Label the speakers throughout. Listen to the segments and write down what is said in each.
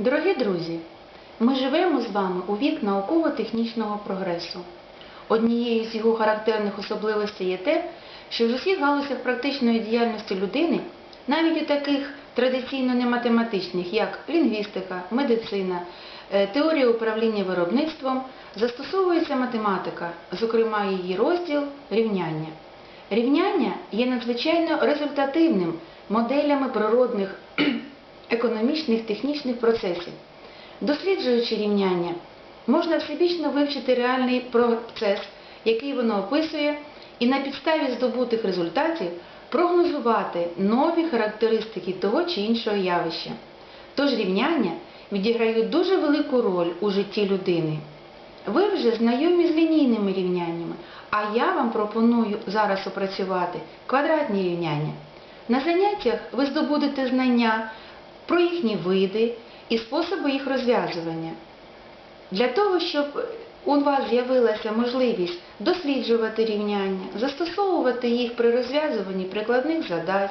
Speaker 1: Дорогі друзі, ми живемо з вами у вік науково-технічного прогресу. Однією з його характерних особливостей є те, що в усіх галузях практичної діяльності людини, навіть у таких традиційно нематематичних, як лінгвістика, медицина, е, теорія управління виробництвом, застосовується математика, зокрема її розділ рівняння. Рівняння є надзвичайно результативним моделями природних економічних технічних процесів. Досліджуючи рівняння, можна всебічно вивчити реальний процес, який воно описує, і на підставі здобутих результатів прогнозувати нові характеристики того чи іншого явища. Тож рівняння відіграють дуже велику роль у житті людини. Ви вже знайомі з лінійними рівняннями, а я вам пропоную зараз опрацювати квадратні рівняння. На заняттях ви здобудете знання про їхні види і способи їх розв'язування. Для того, щоб у вас з'явилася можливість досліджувати рівняння, застосовувати їх при розв'язуванні прикладних задач,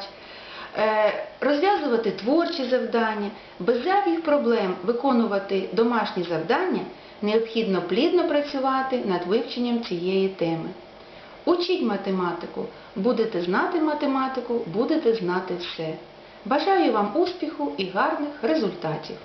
Speaker 1: е, розв'язувати творчі завдання, без всяких проблем виконувати домашні завдання, необхідно плідно працювати над вивченням цієї теми. Учіть математику, будете знати математику, будете знати все. Бажаю вам успіху і гарних результатів.